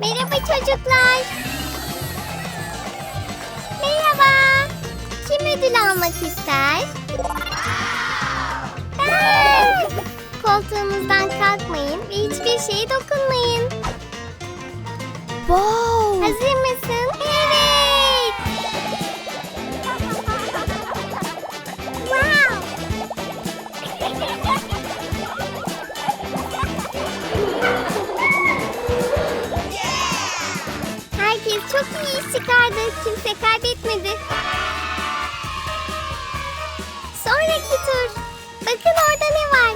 Merhaba çocuklar. Merhaba. Kim ödül almak ister? Ben. Koltuğunuzdan kalkmayın ve hiçbir şeye dokunmayın. Wow. Hazır mısın? Evet. Çok iyi çıkardı. Kimse kaybetmedi. Sonraki tur. Bakın orada ne var?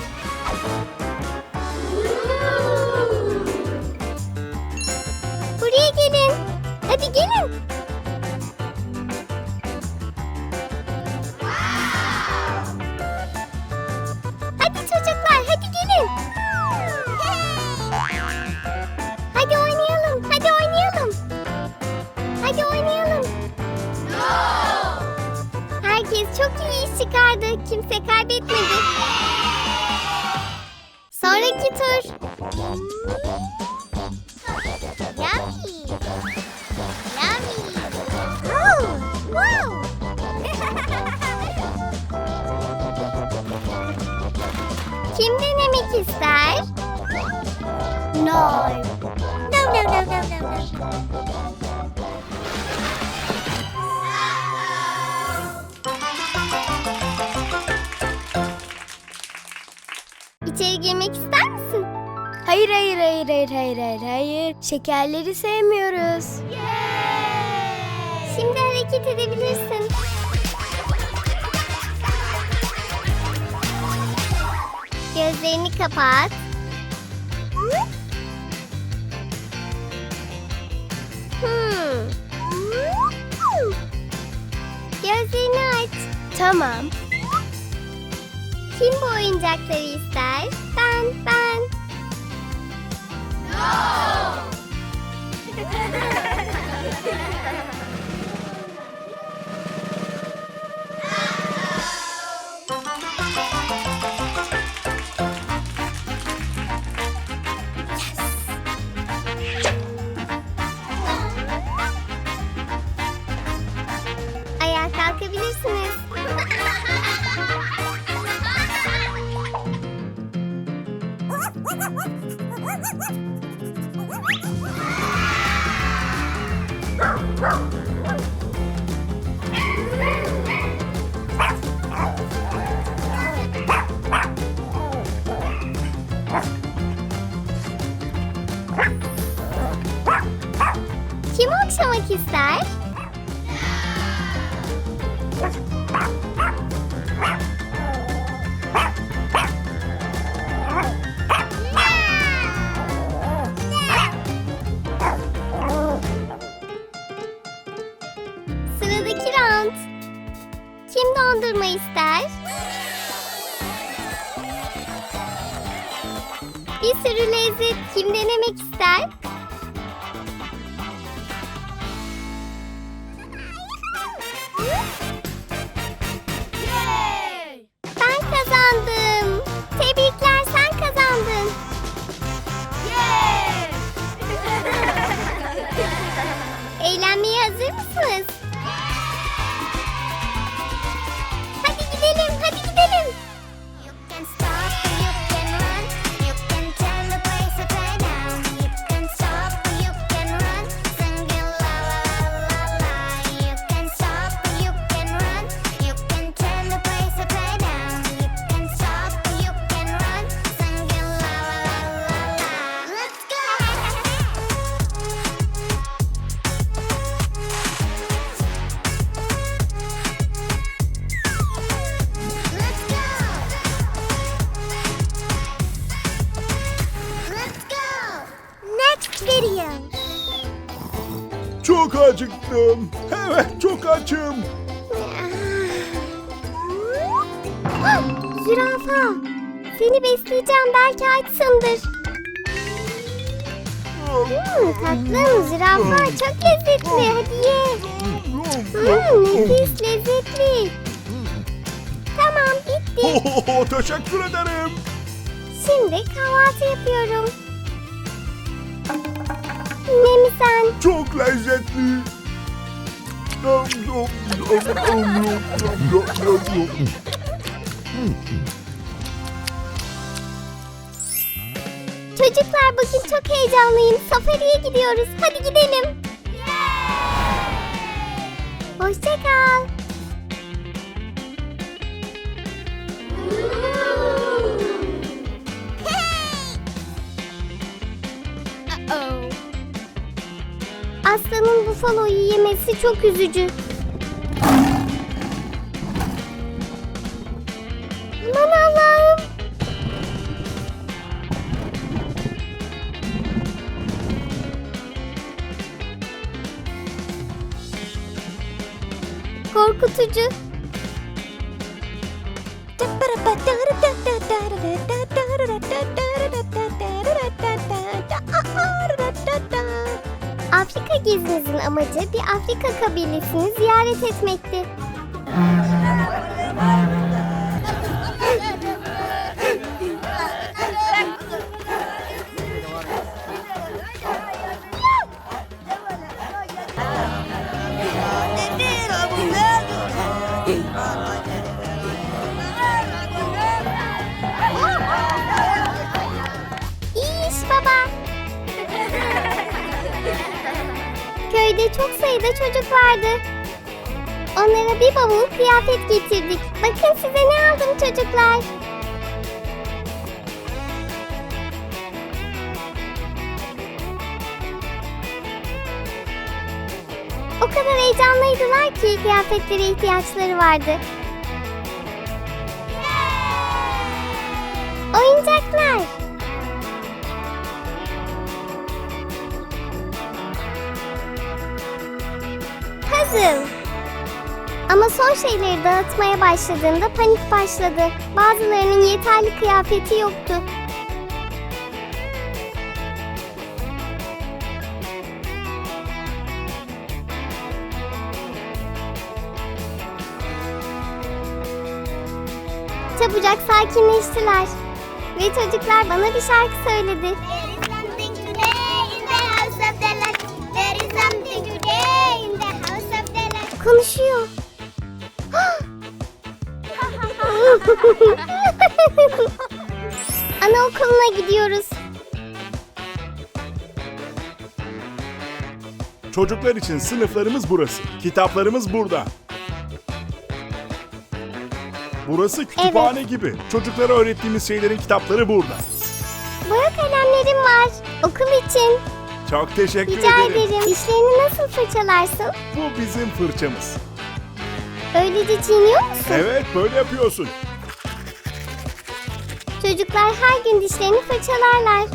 Hayır. Şekerleri sevmiyoruz. Şimdi hareket edebilirsin. Gözlerini kapat. Hmm. Gözlerini aç. Tamam. Kim bu oyuncakları ister? Ben, ben. No! Kim Çok acıktım. Evet çok açım. Ah, Zürafa. Seni besleyeceğim belki açsındır. Hmm, tatlım zürafa çok lezzetli. Hadi ye. Hmm, nefis lezzetli. Tamam bitti. Teşekkür ederim. Şimdi kahvaltı yapıyorum. Yine mi sen? Çok lezzetli. Çocuklar bugün çok heyecanlıyım. Safariye gidiyoruz. Hadi gidelim. Hoşça kal. Bufaloyu yemesi çok üzücü. Aman Allah'ım. Korkutucu. Kabilesini ziyaret etmekti. Köyde çok sayıda çocuk vardı. Onlara bir bavul kıyafet getirdik. Bakın size ne aldım çocuklar. O kadar heyecanlıydılar ki kıyafetlere ihtiyaçları vardı. Dağıtmaya başladığında panik başladı. Bazılarının yeterli kıyafeti yoktu. Çabucak sakinleştiler. Ve çocuklar bana bir şarkı söyledi. Konuşuyor. Anaokuluna gidiyoruz. Çocuklar için sınıflarımız burası. Kitaplarımız burada. Burası kütüphane gibi. Çocuklara öğrettiğimiz şeylerin kitapları burada. Boya kalemlerim var. Okul için. Çok teşekkür Rica ederim. ederim. Dişlerini nasıl fırçalarsın? Bu bizim fırçamız. Öylece çiğniyor musun? Evet böyle yapıyorsun. Çocuklar her gün dişlerini fırçalarlar.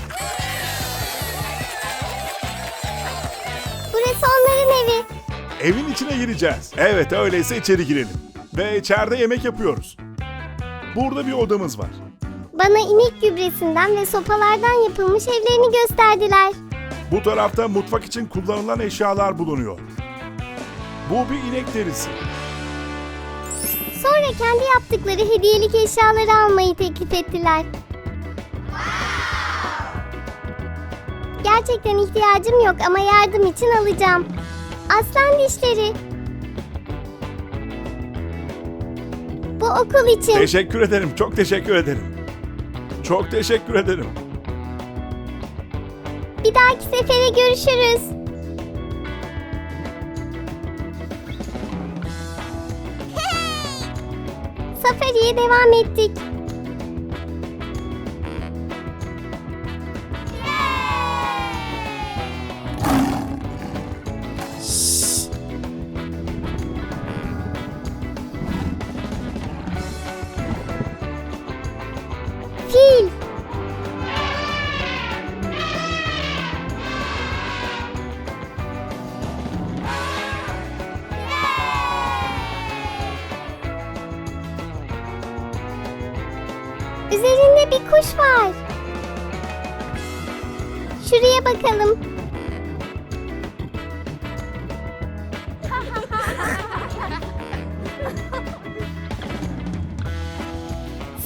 Burası onların evi. Evin içine gireceğiz. Evet öyleyse içeri girelim. Ve içeride yemek yapıyoruz. Burada bir odamız var. Bana inek gübresinden ve sopalardan yapılmış evlerini gösterdiler. Bu tarafta mutfak için kullanılan eşyalar bulunuyor. Bu bir inek derisi. Sonra kendi yaptıkları hediyelik eşyaları almayı teklif ettiler. Gerçekten ihtiyacım yok ama yardım için alacağım. Aslan dişleri. Bu okul için. Teşekkür ederim. Çok teşekkür ederim. Çok teşekkür ederim. Bir dahaki sefere görüşürüz. Safariye devam ettik.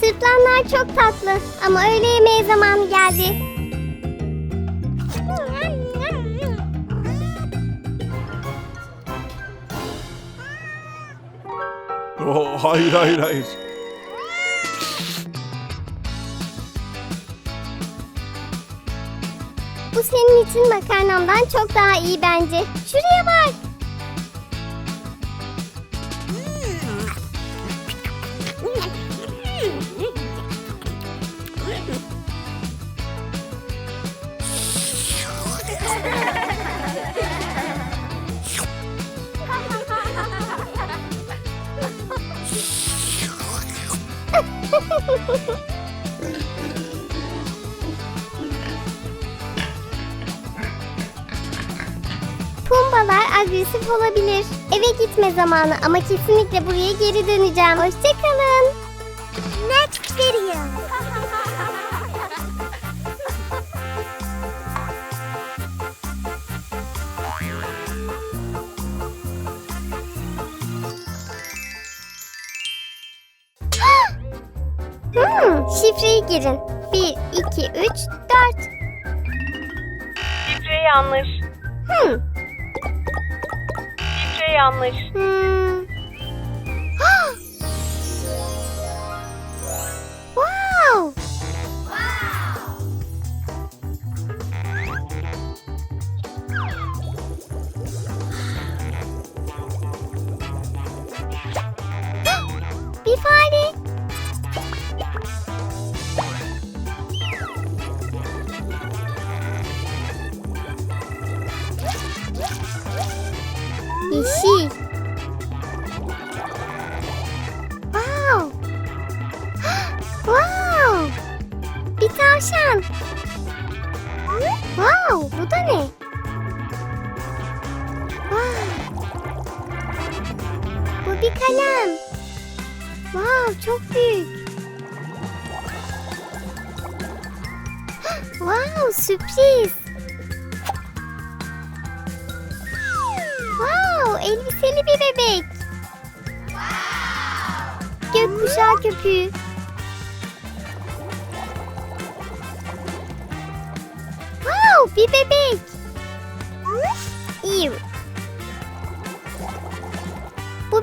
Sırtlanlar çok tatlı ama öğle yemeği zamanı geldi. Oh, hayır hayır hayır. Bu senin için makarnamdan çok daha iyi bence. Şuraya bak. Pumbalar agresif olabilir. Eve gitme zamanı ama kesinlikle buraya geri döneceğim. Hoşçakalın. Next video. hmm, şifreyi girin. 1, 2, 3, 4. Şifre yanlış. Hmm. Yanlış. Hmm. Yeşil.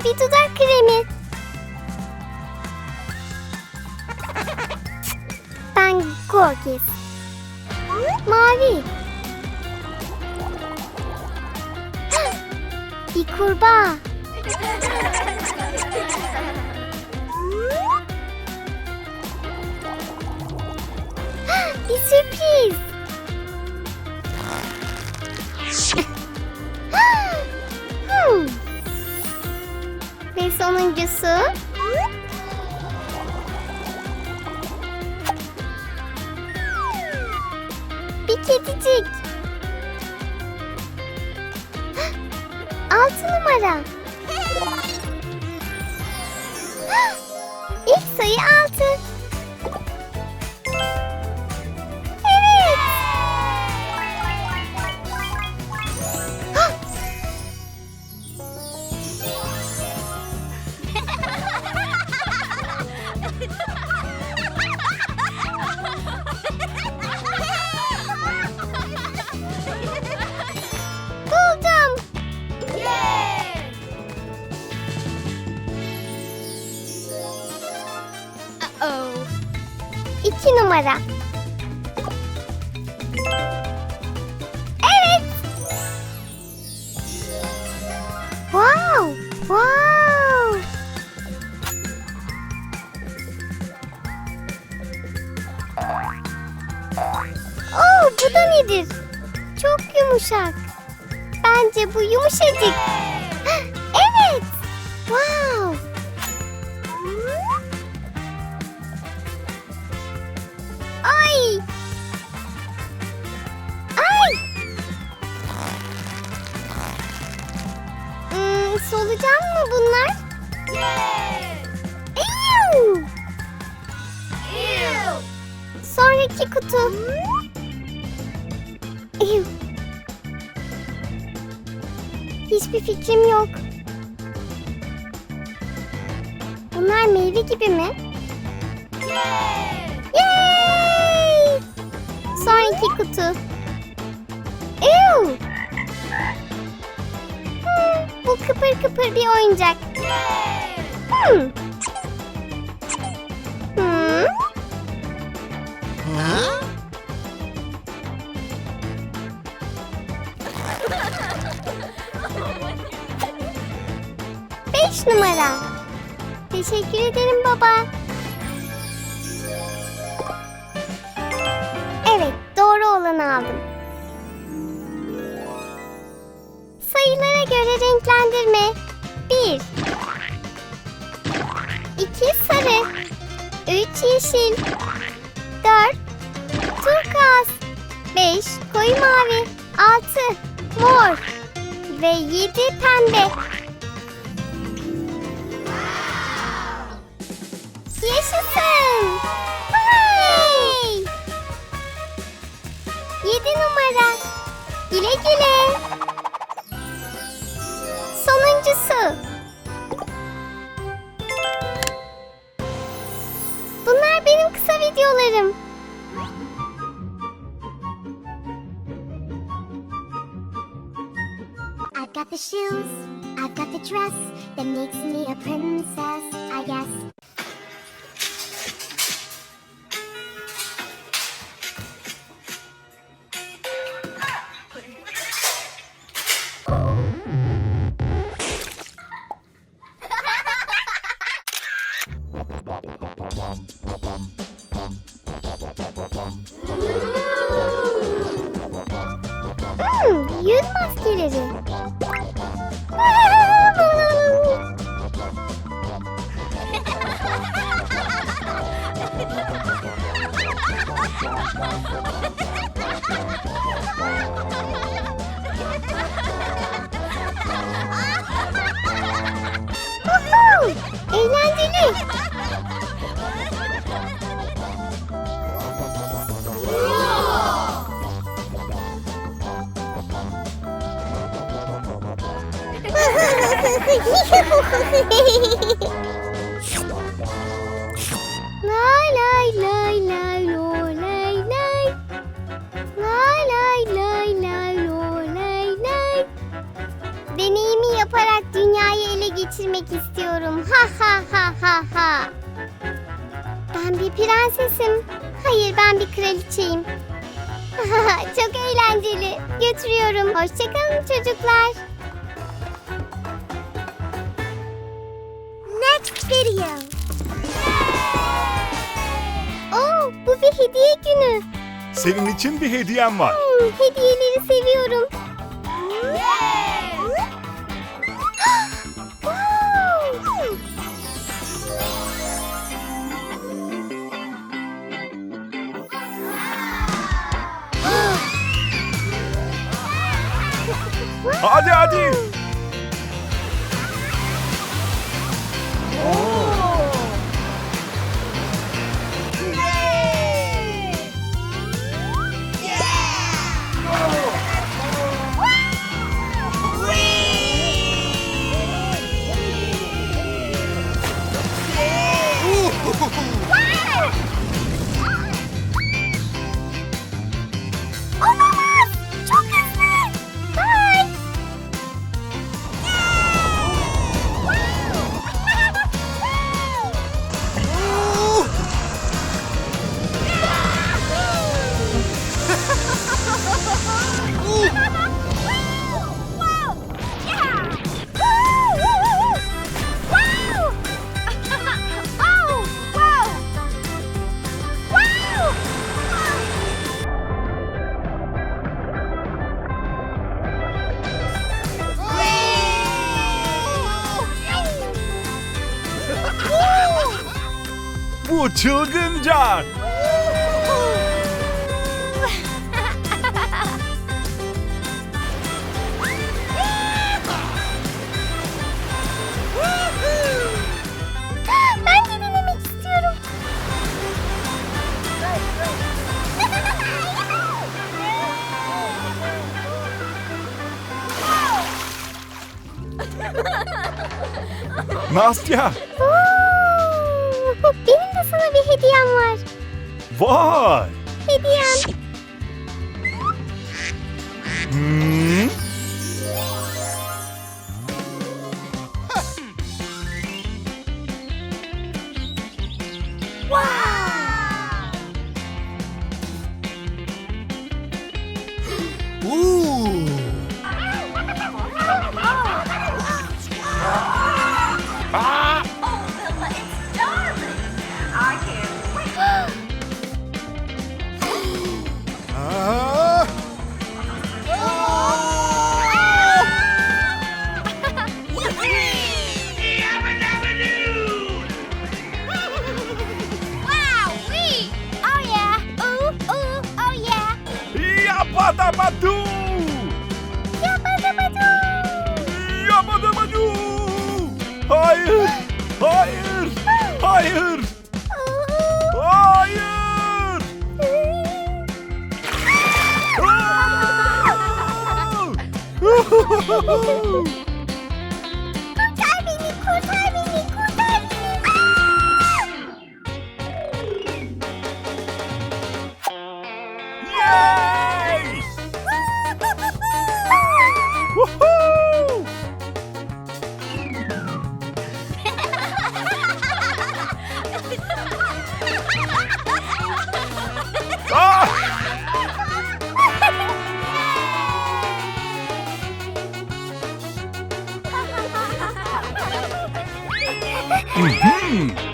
Bir dudak kremi. Ben Gorgis. Mavi. Bir kurbağa. Bir sürpriz. Ve sonuncusu. Bir kedicik. Altı numara. İlk sayı altı. Fikrim yok. Bunlar meyve gibi mi? Yay! Sonraki kutu. Ew! Hmm, bu kıpır kıpır bir oyuncak. Beş numara. Teşekkür ederim baba. Evet, doğru olanı aldım. Sayılara göre renklendirme. Bir. İki sarı. Üç yeşil. Dört. Turkuaz. Beş koyu mavi. Altı mor. Ve yedi pembe. Yedi numara. Güle güle. Sonuncusu. Bunlar benim kısa videolarım. I've got the shoes, I've got the dress that makes me a princess, I guess. Lay lay lay lay lay lay. Lay lay lay lay lay lay. Deneyimi yaparak dünyayı ele geçirmek istiyorum. Ha ha ha ha ha. Ben bir prensesim. Hayır ben bir kraliçeyim. Çok eğlenceli. Götürüyorum. Hoşçakalın çocuklar. Hediye günü. Senin için bir hediyem var. Hmm, hediyeleri seviyorum. Hadi hadi. Nastya. Oo, Benim de sana bir hediyem var. Vay. Hediyem. Woohoo! Uhum.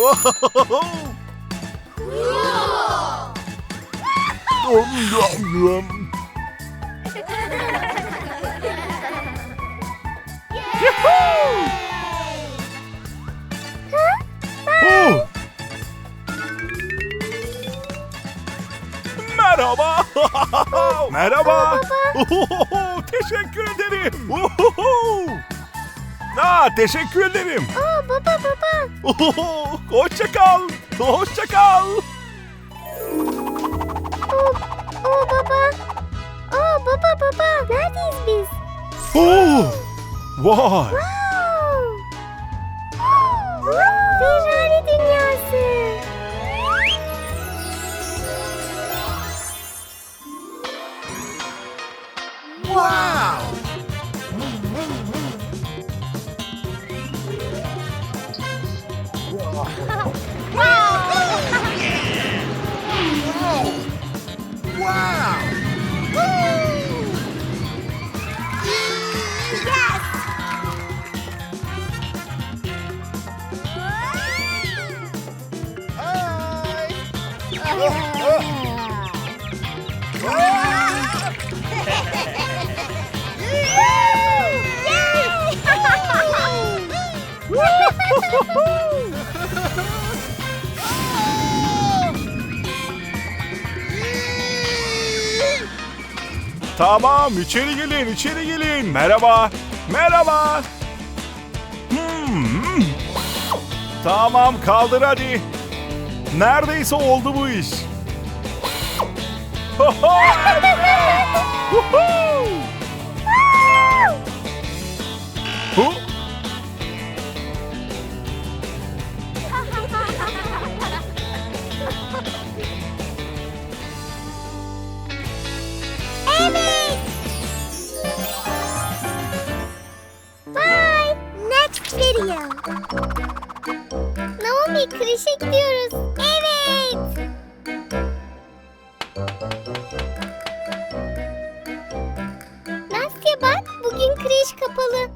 Oh! Merhaba. Merhaba. Ohoho, teşekkür ederim. Ohoho. Aa, teşekkür ederim. Aa, baba baba. Ohoho, hoşça kal. Hoşça kal. Oo, oo baba. Oo baba baba. Neredeyiz biz? Oh! Vay. Wow. Ferrari dünyası. Tamam, içeri gelin, içeri gelin. Merhaba. Merhaba. Hmm. Tamam, kaldır hadi. Neredeyse oldu bu iş. Evet. Video. Naomi kreşe gidiyoruz. Evet. Nastya bak bugün kreş kapalı.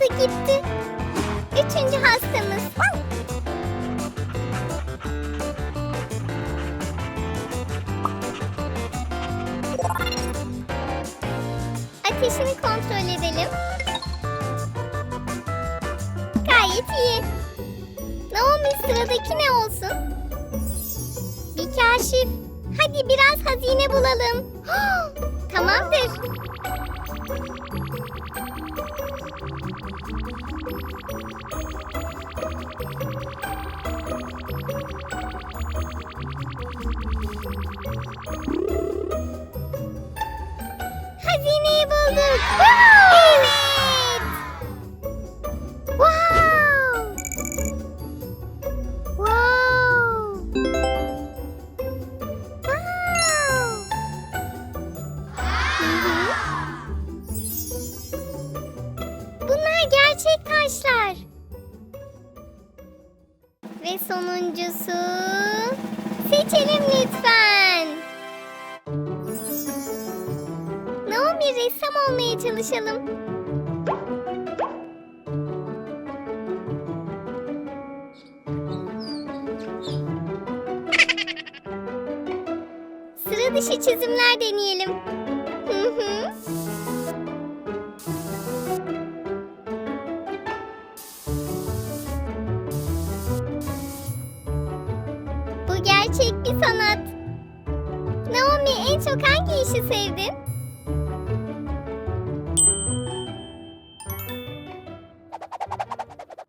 da gitti. Üçüncü hastamız. Ateşini kontrol edelim. Gayet iyi. Naomi sıradaki ne olsun? Bir kaşif. Hadi biraz hazine bulalım. tamamdır. Thank you. konuşalım. Sıra dışı çizimler deneyelim.